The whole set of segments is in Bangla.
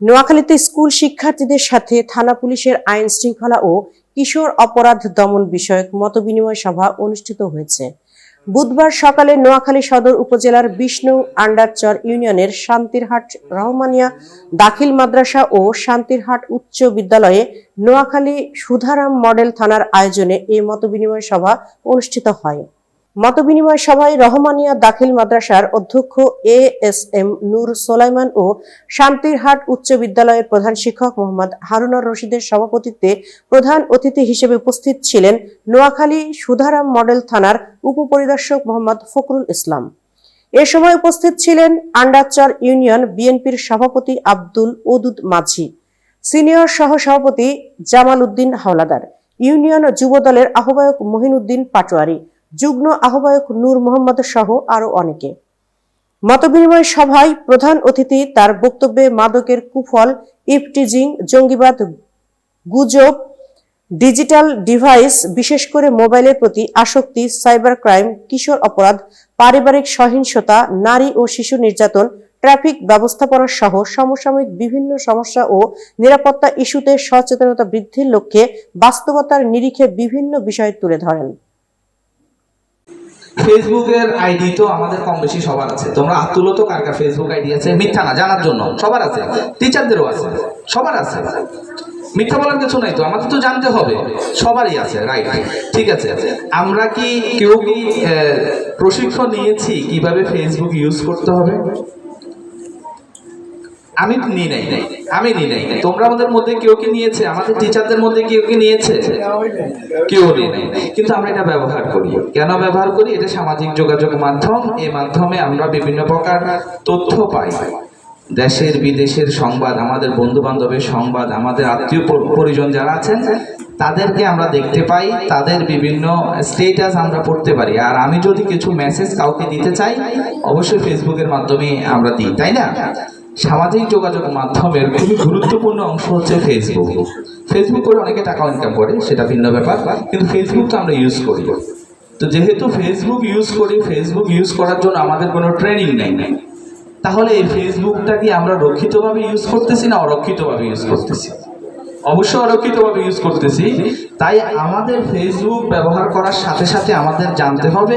নোয়াখালীতে স্কুল শিক্ষার্থীদের সাথে থানা পুলিশের আইন শৃঙ্খলা ও কিশোর অপরাধ দমন বিষয়ক মতবিনিময় সভা অনুষ্ঠিত হয়েছে। বুধবার সকালে নোয়াখালী সদর উপজেলার বিষ্ণু আন্ডারচর ইউনিয়নের শান্তিরহাট রহমানিয়া দাখিল মাদ্রাসা ও শান্তিরহাট উচ্চ বিদ্যালয়ে নোয়াখালী সুধারাম মডেল থানার আয়োজনে এই মতবিনিময় সভা অনুষ্ঠিত হয়। মতবিনিময় সভায় রহমানিয়া দাখিল মাদ্রাসার অধ্যক্ষ A S M Noor Solaiman ও শান্তিরহাট উচ্চ বিদ্যালয়ের প্রধান শিক্ষক মোহাম্মদ হারুনার রশিদের সভাপতিত্বে প্রধান অতিথি হিসেবে উপস্থিত ছিলেন নোয়াখালী সুধারাম মডেল থানার উপপরিদর্শক মোহাম্মদ ফখরুল ইসলাম। এ সময় উপস্থিত ছিলেন আন্ডারচর ইউনিয়ন বিএনপির সভাপতি আব্দুল ওদুদ মাঝি, সিনিয়র সহ সভাপতি জামাল উদ্দিন হাওলাদার, ইউনিয়ন যুব দলের আহ্বায়ক মহিনুদ্দিন পাটোয়ারি যুগ্ম আহ্বায়ক নূর মোহাম্মদ সহ আরও অনেকে। মতবিনিময় সভায় প্রধান অতিথি তার বক্তব্যে মাদকের কুফল, ইফটিজিং, জঙ্গিবাদ, গুজব, ডিজিটাল ডিভাইস, বিশেষ করে মোবাইলের প্রতি আসক্তি, সাইবার ক্রাইম, কিশোর অপরাধ, পারিবারিক সহিংসতা, নারী ও শিশু নির্যাতন, ট্রাফিক ব্যবস্থাপনা সহ সমসাময়িক বিভিন্ন সমস্যা ও নিরাপত্তা ইস্যুতে সচেতনতা বৃদ্ধির লক্ষ্যে বাস্তবতার নিরিখে বিভিন্ন বিষয় তুলে ধরেন। ফেসবুকের আইডি তো আমাদের কম বেশি সবার আছে। তোমরা হাত তো কার কার ফেসবুক আইডি আছে? মিথ্যা না, জানার জন্য। সবার আছে। টিচারদেরও আছে। সবার আছে। মিথ্যা বলার কিছু নাই তো, আমাদের তো জানতে হবে। সবারই আছে রাইট ঠিক আছে। আমরা কি কেউ কি প্রশিক্ষণ নিয়েছি কীভাবে ফেসবুক ইউজ করতে হবে? আমি নি নাই। আমি নি নাই। তোমরা আমাদের মধ্যে কেউ কি নিয়েছে? আমাদের টিচারদের মধ্যে কেউ কি নিয়েছে? কেউ নেই। কিন্তু আমরা এটা ব্যবহার করি। কেন ব্যবহার করি? এটা সামাজিক যোগাযোগ মাধ্যম। এই মাধ্যমে আমরা বিভিন্ন প্রকার তথ্য পাই। দেশের, বিদেশের সংবাদ, আমাদের বন্ধু বান্ধবের সংবাদ, আমাদের আত্মীয় পরিজন যারা আছেন, তাদেরকে আমরা দেখতে পাই। তাদের বিভিন্ন স্টেটাস আমরা পড়তে পারি। আর আমি যদি কিছু মেসেজ কাউকে দিতে চাই, অবশ্যই ফেসবুকের মাধ্যমে আমরা দিই। তাই না? সামাজিক যোগাযোগ মাধ্যমের খুবই গুরুত্বপূর্ণ অংশ হচ্ছে ফেসবুক ফেসবুক করে অনেকে টাকা ইনকাম করে, সেটা ভিন্ন ব্যাপার, কিন্তু ফেসবুক তো আমরা ইউজ করি। তো যেহেতু ফেসবুক ইউজ করি ফেসবুক ইউজ করার জন্য আমাদের কোনো ট্রেনিং নেই। তাহলে এই ফেসবুকটা কি আমরা রক্ষিতভাবে ইউজ করতেছি না অরক্ষিতভাবে ইউজ করতেছি? অবশ্যই অরক্ষিতভাবে ইউজ করতেছি, তাই আমাদের ফেসবুক ব্যবহার করার সাথে সাথে আমাদের জানতে হবে,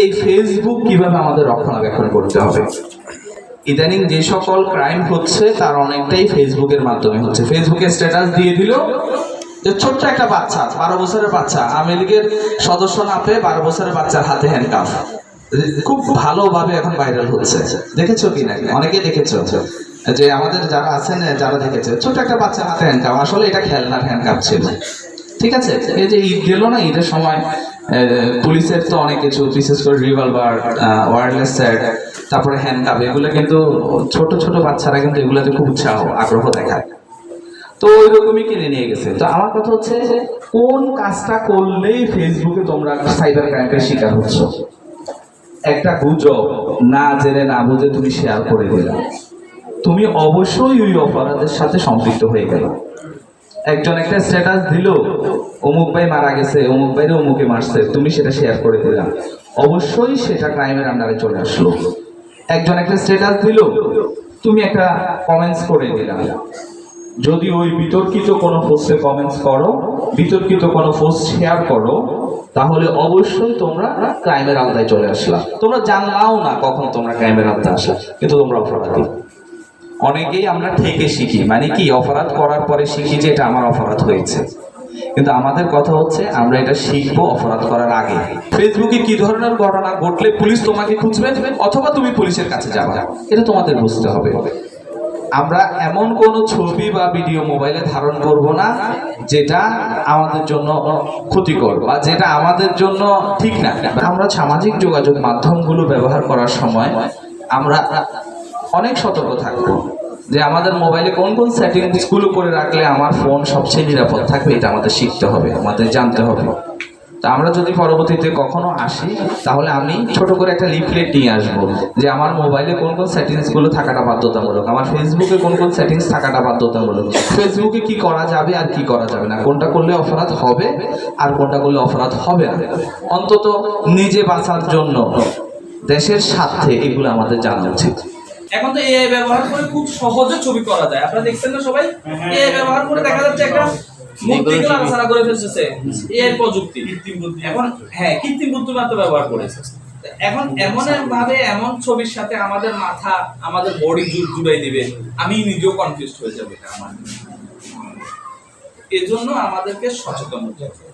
এই ফেসবুক কীভাবে আমাদের রক্ষণাবেক্ষণ করতে হবে। ইদানিং যে সকল ক্রাইম হচ্ছে, তার অনেকটাই ফেসবুকের মাধ্যমে হচ্ছে। ফেসবুকে স্ট্যাটাস দিয়ে দিল যে ছোট্ট একটা বাচ্চা, বারো বছরের বাচ্চা আওয়ামী লীগের সদস্য না পেয়ে বারো বছরের বাচ্চার হাতে হ্যান্ডকাফ খুব ভালোভাবে এখন ভাইরাল হচ্ছে। দেখেছ কি নাকি? অনেকে দেখেছ যে আমাদের যারা আছেন, যারা দেখেছে ছোট একটা বাচ্চার হাতে হ্যান্ডকাপ আসলে এটা খেলনার হ্যান্ডকাপ ছিল। ঠিক আছে? এই যে ঈদ গেল না, ঈদের সময় পুলিশের তো অনেক কিছু, বিশেষ করে রিভলভার ওয়ারলেস সেট তারপরে হ্যান্ডকাপ এগুলো কিন্তু ছোট ছোট বাচ্চারা কিন্তু এগুলোতে খুব উৎসাহ, আগ্রহ দেখায়। তো ওই রকমই কিনে নিয়ে গেছে। তো আমার কথা হচ্ছে যে কোন কাজটা করলেই ফেসবুকে তোমরা সাইবার ক্রাইমের শিকার হচ্ছ? একটা গুজব না জেনে না বুঝে তুমি শেয়ার করে দিলে। তুমি অবশ্যই ওই অপরাধের সাথে সম্পৃক্ত হয়ে গেল। একজন একটা স্ট্যাটাস দিল, অমুক ভাই মারা গেছে, অমুক ভাইরে অমুকে মারছে, তুমি সেটা শেয়ার করে দিলাম অবশ্যই সেটা ক্রাইমের আন্ডারে চলে আসলো। একজন একটা স্ট্যাটাস দিল, তুমি একটা কমেন্টস করে দিলাম যদি ওই বিতর্কিত কোনো পোস্টে কমেন্টস করো, বিতর্কিত কোনো পোস্ট শেয়ার করো, তাহলে অবশ্যই তোমরা ক্রাইমের আওতায় চলে আসলা। তোমরা জানলাও না কখন তোমরা ক্রাইমের আওতায় আসলা, কিন্তু তোমরা অপরাধী। অনেকেই আমরা ঠেকে শিখি মানে কি, অপরাধ করার পরে শিখি যে এটা আমার অপরাধ হয়েছে। কিন্তু আমাদের কথা হচ্ছে, আমরা এটা শিখব অপরাধ করার আগে। ফেসবুকে কি ধরনের ঘটনা ঘটলে পুলিশ তোমাকে খুঁজবে অথবা তুমি পুলিশের কাছে যাবে? এটা তোমাদের বুঝতে হবে। আমরা এমন কোন ছবি বা ভিডিও মোবাইলে ধারণ করব না, যেটা আমাদের জন্য ক্ষতিকর বা যেটা আমাদের জন্য ঠিক না। আমরা সামাজিক যোগাযোগ মাধ্যমগুলো ব্যবহার করার সময় আমরা অনেক সতর্ক থাকব। যে আমাদের মোবাইলে কোন কোন সেটিংসগুলো করে রাখলে আমার ফোন সবচেয়ে নিরাপদ থাকবে, এটা আমাদের শিখতে হবে, আমাদের জানতে হবে। তা আমরা যদি পরবর্তীতে কখনো আসি, তাহলে আমি ছোট করে একটা লিফলেট নিয়ে আসব, যে আমার মোবাইলে কোন কোন সেটিংসগুলো থাকাটা বাধ্যতামূলক, আমার ফেসবুকে কোন কোন সেটিংস থাকাটা বাধ্যতামূলক ফেসবুকে কি করা যাবে আর কি করা যাবে না, কোনটা করলে অপরাধ হবে আর কোনটা করলে অপরাধ হবে না। অন্তত নিজে বাঁচার জন্য দেশের স্বার্থে এগুলো আমাদের জানা উচিত। এখন তো এআই ব্যবহার করে খুব সহজে ছবি করা যায়। আপনারা দেখছেন না সবাই? এআই ব্যবহার করে দেখা যাচ্ছে একটা মূর্তি নাড়াচাড়া করে ফেলতেছে। এআই প্রযুক্তি। এখন হ্যাঁ কৃত্রিম বুদ্ধিমত্তা ব্যবহার করেছে। এখন এমন ভাবে এমন ছবির সাথে আমাদের মাথা আমাদের বডি জুড়াই দিবে আমি নিজেও কনফিউজ হয়ে যাবে আমার। এজন্য আমাদেরকে সচেতন হতে হবে।